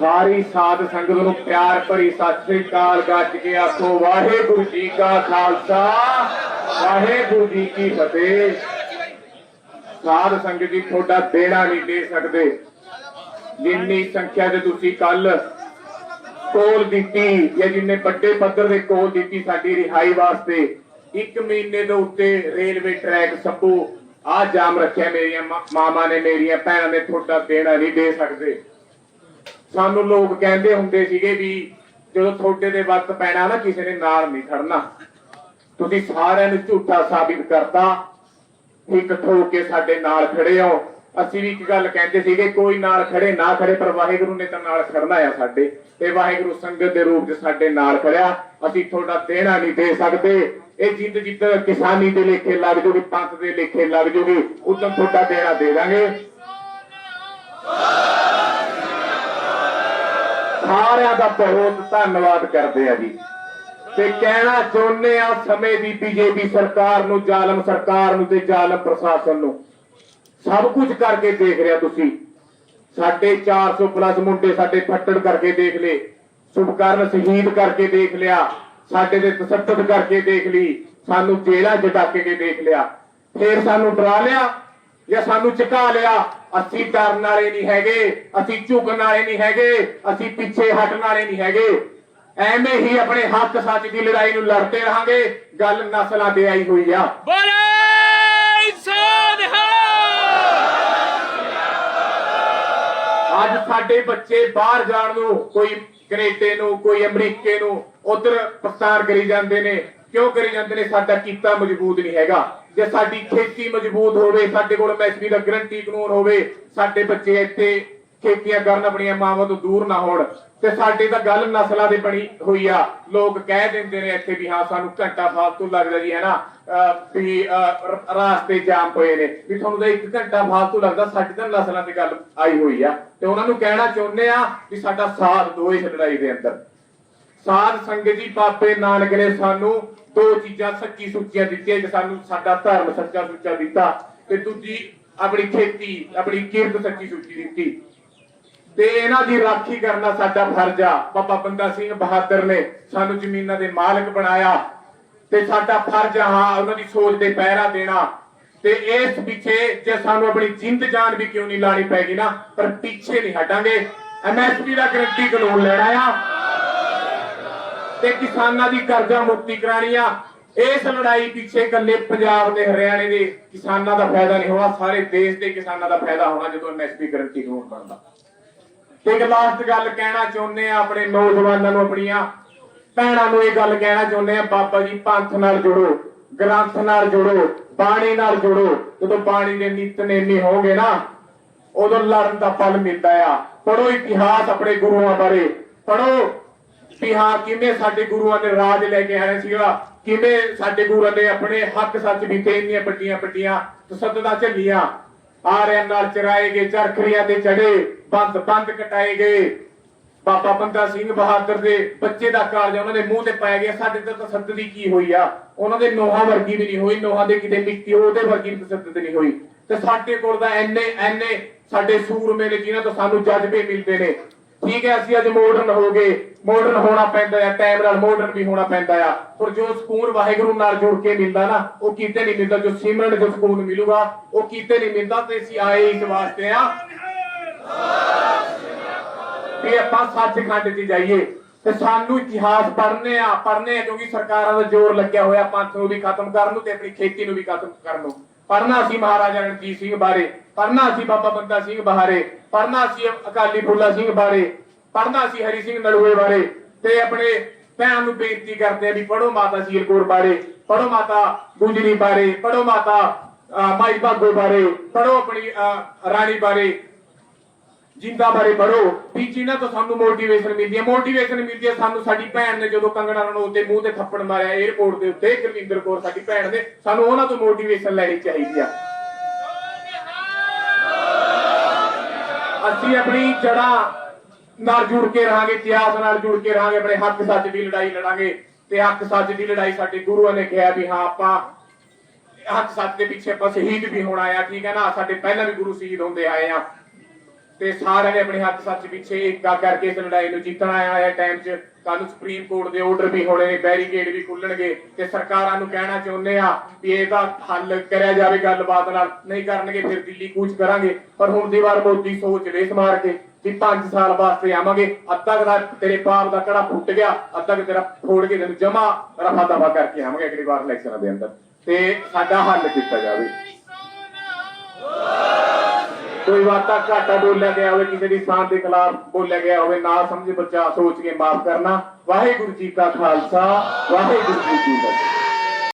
ਸਾਰੀ ਸਾਧ ਸੰਗਤ ਨੂੰ ਪਿਆਰ ਭਰੀ ਸਤਿ ਸ੍ਰੀ ਅਕਾਲ। ਗੱਜ ਕੇ ਆਖੋ, ਵਾਹਿਗੁਰੂ ਜੀ ਕਾ ਖਾਲਸਾ, ਵਾਹਿਗੁਰੂ ਜੀ ਕੀ ਫਤਿਹ। ਸਾਧ ਸੰਗਤ ਜੀ, ਤੁਹਾਡਾ ਦੇਣਾ ਨਹੀਂ ਦੇ ਸਕਦੇ। ਜਿੰਨੀ ਸੰਖਿਆ ਦੇ ਤੁਸੀਂ ਕੱਲ ਕੋਲ ਦਿੱਤੀ ਜਾਂ ਜਿੰਨੇ ਵੱਡੇ ਪੱਧਰ ਦੇ ਕੋਲ ਦਿੱਤੀ ਸਾਡੀ ਰਿਹਾਈ ਵਾਸਤੇ, ਇੱਕ ਮਹੀਨੇ ਦੇ ਉੱਤੇ ਰੇਲਵੇ ਟਰੈਕ ਸੱਪੂ ਆ ਜਾਮ ਰੱਖਿਆ ਮੇਰੀਆਂ ਮਾਮਾ ਨੇ, ਮੇਰੀਆਂ ਭੈਣਾਂ ਨੇ, ਤੁਹਾਡਾ ਦੇਣਾ ਨਹੀਂ ਦੇ ਸਕਦੇ। ਸਾਨੂੰ ਲੋਕ ਕਹਿੰਦੇ ਹੁੰਦੇ ਸੀਗੇ ਵੀ ਜਦੋਂ ਤੁਹਾਡੇ ਦੇ ਵਕਤ ਪੈਣਾ ਨਾ, ਕਿਸੇ ਨੇ ਨਾਲ ਨਹੀਂ ਖੜਨਾ। ਤੁਸੀਂ ਸਾਰਿਆਂ ਨੂੰ ਝੂਠਾ ਸਾਬਿਤ ਕਰਤਾ, ਇੱਕ ਠੋਕ ਕੇ ਸਾਡੇ ਨਾਲ ਖੜੇ ਹੋ। ਅਸੀਂ ਵੀ ਇੱਕ ਗੱਲ ਕਹਿੰਦੇ ਸੀਗੇ, ਕੋਈ ਨਾਲ ਖੜੇ ਨਾ ਖੜੇ, ਪਰ ਵਾਹਿਗੁਰੂ ਨੇ ਤਾਂ ਨਾਲ ਖੜਨਾ ਆ ਸਾਡੇ। ਤੇ ਵਾਹਿਗੁਰੂ ਸੰਗਤ ਦੇ ਰੂਪ 'ਚ ਸਾਡੇ ਨਾਲ ਖੜਿਆ। ਅਸੀਂ ਤੁਹਾਡਾ ਦੇਣਾ ਨਹੀਂ ਦੇ ਸਕਦੇ। ਇਹ ਜਿੱਦ ਜਿੱਦ ਕਿਸਾਨੀ ਦੇ ਲੇਖੇ ਲੱਗ ਜੂਗੀ, ਪੰਥ ਦੇ ਲੇਖੇ ਲੱਗ ਜੂਗੀ, ਉਦੋਂ ਤੁਹਾਡਾ ਦੇਣਾ ਦੇ ਦਾਂਗੇ। ਸਾਰਿਆਂ ਦਾ ਬਹੁਤ ਧੰਨਵਾਦ ਕਰਦੇ ਆ ਜੀ। ਤੇ ਕਹਿਣਾ ਚਾਹੁੰਦੇ ਆ ਸਮੇਂ ਦੀ ਬੀਜੇਪੀ ਸਰਕਾਰ ਨੂੰ, ਜ਼ਾਲਮ ਸਰਕਾਰ ਨੂੰ ਤੇ ਜ਼ਾਲਮ ਪ੍ਰਸ਼ਾਸਨ ਨੂੰ। ਸਭ ਕੁਝ ਕਰਕੇ ਦੇਖ ਰਿਹਾ ਤੁਸੀਂ। ਸਾਡੇ 400 ਪਲੱਸ ਮੁੰਡੇ ਸਾਡੇ ਫੱਟੜ ਕਰਕੇ ਦੇਖ ਲਏ। ਸੁਭਕਰਨ ਸ਼ਹੀਦ ਕਰਕੇ ਦੇਖ ਲਿਆ। ਸਾਡੇ ਦੇ ਤਸੱਦਦ ਕਰਕੇ ਦੇਖ ਲਈ। ਸਾਨੂੰ ਜੇਲ੍ਹਾਂ 'ਚ ਡੱਕ ਕੇ ਦੇਖ ਲਿਆ। ਫੇਰ ਸਾਨੂੰ ਡਰਾ ਲਿਆ। ਜਾਂ ਸਾਨੂੰ ਝੁਕਾ ਲਿਆ ਅਸੀਂ ਡਰਨ ਵਾਲੇ ਨਹੀਂ ਹੈਗੇ ਅਸੀਂ ਝੁਕਣ ਵਾਲੇ ਨਹੀਂ ਹੈਗੇ ਅਸੀਂ ਪਿੱਛੇ ਹਟਣ ਵਾਲੇ ਨਹੀਂ ਹੈਗੇ। ਐਵੇਂ ਹੀ ਆਪਣੇ ਹੱਕ ਸੱਚ ਦੀ ਲੜਾਈ ਨੂੰ ਲੜਦੇ ਰਹਾਂਗੇ ਗੱਲ ਨਸਲਾਂ ਤੇ ਆਈ ਹੋਈ ਆ। ਬੋਲੇ ਸੋਨਹਾ ਅੱਜ ਸਾਡੇ ਬੱਚੇ ਬਾਹਰ ਜਾਣ ਨੂੰ ਕੋਈ ਕੈਨੇਡਾ ਨੂੰ ਕੋਈ ਅਮਰੀਕੇ ਨੂੰ ਉਧਰ ਪ੍ਰਸਤਾਰ ਕਰੀ ਜਾਂਦੇ ਨੇ। ਕਿਉਂ ਕਰੀ ਜਾਂਦੇ ਨੇ? ਸਾਡਾ ਕੀਤਾ ਮਜ਼ਬੂਤ ਨਹੀਂ ਹੈਗਾ। ਜੇ ਸਾਡੀ ਖੇਤੀ ਮਜ਼ਬੂਤ ਹੋਵੇ, ਸਾਡੇ ਕੋਲ ਐਮਐਸਪੀ ਦਾ ਗਰੰਟੀ ਕਾਨੂੰਨ ਹੋਵੇ, ਸਾਡੇ ਬੱਚੇ ਇੱਥੇ ਖੇਤੀਆਂ ਕਰਨ ਆਪਣੀਆਂ ਮਾਵਾਂ ਤੋਂ ਦੂਰ ਨਾ ਹੋਣ। ਤੇ ਸਾਡੇ ਤਾਂ ਗੱਲ ਨਸਲਾਂ ਦੀ ਬਣੀ ਹੋਈ ਆ। ਲੋਕ ਕਹਿ ਦਿੰਦੇ ਨੇ ਇੱਥੇ ਵੀ ਹਾਂ, ਸਾਨੂੰ ਘੰਟਾ ਫਾਲਤੂ ਲੱਗਦਾ ਜੀ, ਹੈ ਨਾ? ਅਹ ਵੀ, ਅਹ ਰਾਸਤੇ ਜਾਮ ਹੋਏ ਨੇ। ਵੀ ਤੁਹਾਨੂੰ ਤਾਂ ਇੱਕ ਘੰਟਾ ਫਾਲਤੂ ਲੱਗਦਾ, ਸਾਡੇ ਤਾਂ ਨਸਲਾਂ ਦੀ ਗੱਲ ਆਈ ਹੋਈ ਆ। ਤੇ ਉਹਨਾਂ ਨੂੰ ਕਹਿਣਾ ਚਾਹੁੰਦੇ ਆ ਵੀ ਸਾਡਾ ਸਾਥ ਦਿਓ ਇਸ ਲੜਾਈ ਦੇ ਅੰਦਰ। ਸਾਧ ਸੰਗਤ ਜੀ, ਬਾਬੇ ਨਾਨਕ ਨੇ ਸਾਨੂੰ ਦੋ ਚੀਜ਼ਾਂ ਸੱਚੀ ਸੁੱਚੀਆਂ ਦਿੱਤੀਆਂ ਕਿ ਸਾਨੂੰ ਸਾਡਾ ਧਰਮ ਸੱਚਾ ਸੁੱਚਾ ਦਿੱਤਾ ਤੇ ਦੂਜੀ ਆਪਣੀ ਖੇਤੀ, ਆਪਣੀ ਕਿਰਤ ਸੱਚੀ ਸੁੱਚੀ ਦਿੱਤੀ। ਤੇ ਇਹਨਾਂ ਦੀ ਰਾਖੀ ਕਰਨਾ ਸਾਡਾ ਫਰਜ਼ ਆ। ਬਾਬਾ ਬੰਦਾ ਸਿੰਘ ਬਹਾਦਰ ਨੇ ਸਾਨੂੰ ਜ਼ਮੀਨਾਂ ਦੇ ਮਾਲਕ ਬਣਾਇਆ ਤੇ ਸਾਡਾ ਫਰਜ਼ ਆ ਹਾਂ ਉਹਨਾਂ ਦੀ ਸੋਚ ਦੇ ਪਹਿਰਾ ਦੇਣਾ। ਤੇ ਇਸ ਪਿੱਛੇ ਜੇ ਸਾਨੂੰ ਆਪਣੀ ਜਿੰਦ ਜਾਨ ਵੀ ਕਿਉਂ ਨਹੀਂ ਲਾਣੀ ਪੈਗੀ ਨਾ, ਪਰ ਪਿੱਛੇ ਨਹੀਂ ਹਟਾਂਗੇ। ਐਮਐਸਪੀ ਦਾ ਗਰੰਟੀ ਕਾਨੂੰਨ ਲੈਣਾ ਆ। ਤੇ ਕਿਸਾਨਾਂ ਦੀ ਕਰਜ਼ਾ ਮੁਕਤੀ ਕਰਾਣੀ ਆ। ਇਸ ਲੜਾਈ ਪਿੱਛੇ ਇਕੱਲੇ ਪੰਜਾਬ ਦੇ ਹਰਿਆਣੇ ਦੇ ਕਿਸਾਨਾਂ ਦਾ ਫਾਇਦਾ ਨਹੀਂ ਹੋਣਾ, ਸਾਰੇ ਦੇਸ਼ ਦੇ ਕਿਸਾਨਾਂ ਦਾ ਫਾਇਦਾ ਹੋਣਾ ਜਦੋਂ ਐਮਐਸਪੀ ਗਰੰਟੀ ਕਾਨੂੰਨ ਬਣਦਾ। ਤੇ ਇੱਕ ਲਾਸਟ ਗੱਲ ਕਹਿਣਾ ਚਾਹੁੰਦੇ ਆ ਆਪਣੇ ਨੌਜਵਾਨਾਂ ਨੂੰ ਆਪਣੀਆਂ। ਭੈਣਾਂ ਨੂੰ ਇਹ ਗੱਲ ਕਹਿਣਾ ਚਾਹੁੰਦੇ ਆ, ਬਾਬਾ ਜੀ ਪੰਥ ਨਾਲ ਜੁੜੋ, ਗ੍ਰੰਥ ਨਾਲ ਜੁੜੋ, ਬਾਣੀ ਨਾਲ ਜੁੜੋ। ਜਦੋਂ ਬਾਣੀ ਦੇ ਨਿਤਨੇਮੀ ਹੋਗੇ ਨਾ, ਉਦੋਂ ਲੜਨ ਦਾ ਫਲ ਮਿਲਦਾ ਆ। ਪੜੋ ਇਤਿਹਾਸ ਆਪਣੇ ਗੁਰੂਆਂ ਬਾਰੇ ਪੜੋ ਵੀ ਹਾਂ, ਕਿਵੇਂ ਸਾਡੇ ਗੁਰੂਆਂ ਨੇ ਰਾਜ ਲੈ ਕੇ ਆਇਆ ਸੀਗਾ? ਕਿਵੇਂ ਸਾਡੇ ਗੁਰੂਆਂ ਨੇ ਆਪਣੇ ਹੱਕ ਸੱਚ ਦਿੱਤੇ ਇੰਨੀਆਂ ਵੱਡੀਆਂ ਵੱਡੀਆਂ ਤਸੱਦਦਾਂ ਝੱਲੀਆਂ? ਆਰਿਆਂ ਨਾਲ ਚਰਾਏ ਗਏ, ਚਰਖੜੀਆਂ ਤੇ ਚੜੇ, ਬੰਦ ਬੰਦ ਕਟਾਏ ਗਏ। ਬਾਬਾ ਬੰਦਾ ਸਿੰਘ ਬਹਾਦਰ ਦੇ ਬੱਚੇ ਦਾ ਕਾਰਜ ਉਹਨਾਂ ਦੇ ਮੂੰਹ ਤੇ ਪਾਇਆ ਗਿਆ। ਸਾਡੇ ਤੇ ਤਸੱਦਦ ਦੀ ਕੀ ਹੋਈ ਆ? ਉਹਨਾਂ ਦੇ ਨੋਹਾਂ ਵਰਗੀ ਵੀ ਨਹੀਂ ਹੋਈ, ਨੋਹਾਂ ਦੇ ਕਿਤੇ ਮਿੱਟੀ ਉਹਦੇ ਵਰਗੀ ਤਸੱਦਦ ਨਹੀਂ ਹੋਈ। ਤੇ ਸਾਡੇ ਕੋਲ ਤਾਂ ਐਨੇ ਐਨੇ ਸਾਡੇ ਸੂਰਮੇ ਨੇ ਜਿਨ੍ਹਾਂ ਤੋਂ ਸਾਨੂੰ ਜਜ਼ਬੇ ਮਿਲਦੇ ਨੇ। ਠੀਕ ਹੈ, ਅਸੀਂ ਅੱਜ ਮਾਡਰਨ ਹੋ ਗਏ। ਮਾਡਰਨ ਹੋਣਾ ਪੈਂਦਾ ਹੈ ਟਾਈਮ ਨਾਲ ਮਾਡਰਨ ਵੀ ਹੋਣਾ ਪੈਂਦਾ ਆ। ਪਰ ਜੋ ਸਕੂਨ ਵਾਹਿਗੁਰੂ ਨਾਲ ਜੁੜ ਕੇ ਮਿਲਦਾ ਨਾ, ਉਹ ਕਿਤੇ ਨਹੀਂ ਮਿਲਦਾ। ਜੋ ਸਿਮਰਨ, ਜੋ ਸਕੂਨ ਮਿਲੂਗਾ, ਉਹ ਕਿਤੇ ਨਹੀਂ ਮਿਲਦਾ ਤੇ ਅਸੀਂ ਆਏ ਇਸ ਵਾਸਤੇ ਆ। ਵੀ ਆਪਾਂ ਸੱਚਖੰਡ 'ਚ ਜਾਈਏ। ਤੇ ਸਾਨੂੰ ਇਤਿਹਾਸ ਪੜ੍ਹਨੇ ਆ ਪੜ੍ਹਨੇ ਆ, ਕਿਉਂਕਿ ਸਰਕਾਰਾਂ ਦਾ ਜ਼ੋਰ ਲੱਗਿਆ ਹੋਇਆ ਪੰਥ ਨੂੰ ਵੀ ਖਤਮ ਕਰਨ ਨੂੰ ਤੇ ਆਪਣੀ ਖੇਤੀ ਨੂੰ ਵੀ ਖਤਮ ਕਰਨ ਨੂੰ। ਪੜ੍ਹਨਾ ਅਸੀਂ ਮਹਾਰਾਜਾ ਰਣਜੀਤ ਸਿੰਘ ਬਾਰੇ। ਪੜ੍ਹਨਾ ਅਸੀਂ ਬਾਬਾ ਬੰਦਾ ਸਿੰਘ ਬਾਰੇ ਪੜ੍ਹਨਾ ਅਸੀਂ ਅਕਾਲੀ ਫੂਲਾ ਸਿੰਘ ਬਾਰੇ, ਪੜ੍ਹਨਾ ਸੀ ਹਰੀ ਸਿੰਘ ਨਲੂਏ ਬਾਰੇ ਤੇ ਆਪਣੇ ਭੈਣ ਨੂੰ ਬੇਨਤੀ ਕਰਦੇ ਆ ਵੀ ਪੜੋ ਮਾਤਾ ਸੀਲ ਬਾਰੇ ਪੜੋ ਮਾਤਾ ਗੁਜਰੀ ਬਾਰੇ ਪੜੋ ਮਾਤਾ ਮਾਈ ਭਾਗੋ ਬਾਰੇ ਪੜੋ ਆਪਣੀ ਰਾਣੀ ਬਾਰੇ, ਜਿੰਦਾ ਬਾਰੇ ਪੜੋ ਵੀ ਜਿਨ੍ਹਾਂ ਤੋਂ ਸਾਨੂੰ ਮੋਟੀਵੇਸ਼ਨ ਮਿਲਦੀ ਹੈ ਮੋਟੀਵੇਸ਼ਨ ਮਿਲਦੀ ਹੈ ਸਾਨੂੰ ਸਾਡੀ ਭੈਣ ਨੇ ਜਦੋਂ ਕੰਗਣਾ ਰਣੌਤ ਦੇ ਮੂੰਹ ਤੇ ਥੱਪੜ ਮਾਰਿਆ 에어ਪੋਰਟ ਦੇ ਉੱਤੇ, ਗੁਰਵਿੰਦਰ ਕੌਰ ਸਾਡੀ ਭੈਣ ਨੇ, ਸਾਨੂੰ ਉਹਨਾਂ ਤੋਂ ਮੋਟੀਵੇਸ਼ਨ ਲੈਣੀ ਚਾਹੀਦੀ ਆ। ਅਸੀਂ ਆਪਣੀ ਜੜ੍ਹਾਂ ਨਾਲ ਜੁੜ ਕੇ ਰਹਾਂਗੇ, ਇਤਿਹਾਸ ਨਾਲ ਜੁੜ ਕੇ ਰਹਾਂਗੇ, ਆਪਣੇ ਹੱਕ ਸੱਚ ਦੀ ਲੜਾਈ ਲੜਾਂਗੇ ਤੇ ਹੱਕ ਸੱਚ ਦੀ ਲੜਾਈ ਸਾਡੇ ਗੁਰੂਆਂ ਨੇ ਕਿਹਾ ਵੀ ਹਾਂ, ਆਪਾਂ ਹੱਕ ਸੱਚ ਦੇ ਪਿੱਛੇ ਆਪਾਂ ਸ਼ਹੀਦ ਵੀ ਹੋਣਾ ਆ ਠੀਕ ਹੈ ਨਾ? ਸਾਡੇ ਪਹਿਲਾਂ ਵੀ ਗੁਰੂ ਸ਼ਹੀਦ ਹੁੰਦੇ ਆਏ ਆ ਤੇ ਸਾਰਿਆਂ ਨੇ ਆਪਣੇ ਹੱਥ ਸੱਚ ਪਿੱਛੇ ਏਕਾ ਕਰਕੇ ਇਸ ਲੜਾਈ ਨੂੰ ਜਿੱਤਣਾ ਆਇਆ ਟਾਈਮ 'ਚ। ਕੱਲ ਸੁਪਰੀਮ ਕੋਰਟ ਦੇ ਆਰਡਰ ਵੀ ਹੋਣੇ ਨੇ ਬੈਰੀਕੇਡ ਵੀ ਖੁੱਲਣਗੇ ਤੇ ਸਰਕਾਰਾਂ ਨੂੰ ਕਹਿਣਾ ਚਾਹੁੰਦੇ ਆ ਵੀ ਇਹਦਾ ਹੱਲ ਕਰਿਆ ਜਾਵੇ ਗੱਲਬਾਤ ਨਾਲ, ਨਹੀਂ ਕਰਨਗੇ ਫਿਰ ਦਿੱਲੀ ਕੂਚ ਕਰਾਂਗੇ। ਪਰ ਹੁਣ ਦੀ ਵਾਰ ਮੋਦੀ ਸੋਚ ਰੇਸ ਮਾਰ ਕੇ ਵੀ 5 ਸਾਲ ਵਾਸਤੇ ਆਵਾਂਗੇ, ਅੱਧਾ ਦਾ ਤੇਰੇ ਪਾਪ ਦਾ ਕੜਾ ਫੁੱਟ ਗਿਆ, ਅੱਧਾ ਕੁ ਤੇਰਾ ਫੋੜ ਕੇ ਤੈਨੂੰ ਜਮਾ ਰਫਾ ਦਫਾ ਕਰਕੇ ਆਵਾਂਗੇ ਅਗਲੀ ਵਾਰ ਇਲੈਕਸ਼ਨਾਂ ਦੇ ਅੰਦਰ। ਤੇ ਸਾਡਾ ਹੱਲ ਕੀਤਾ ਜਾਵੇ। ਕੋਈ ਵਾਤਾ ਘਾਟਾ ਬੋਲਿਆ ਗਿਆ ਹੋਵੇ, ਕਿਸੇ ਦੀ ਸਾਨ ਦੇ ਖਿਲਾਫ ਬੋਲਿਆ ਗਿਆ ਹੋਵੇ, ਨਾ ਸਮਝ ਬੱਚਾ ਸੋਚ ਕੇ ਮਾਫ ਕਰਨਾ। ਵਾਹਿਗੁਰੂ ਜੀ ਕਾ ਖਾਲਸਾ, ਵਾਹਿਗੁਰੂ ਜੀ ਕੀ ਫਤਿਹ।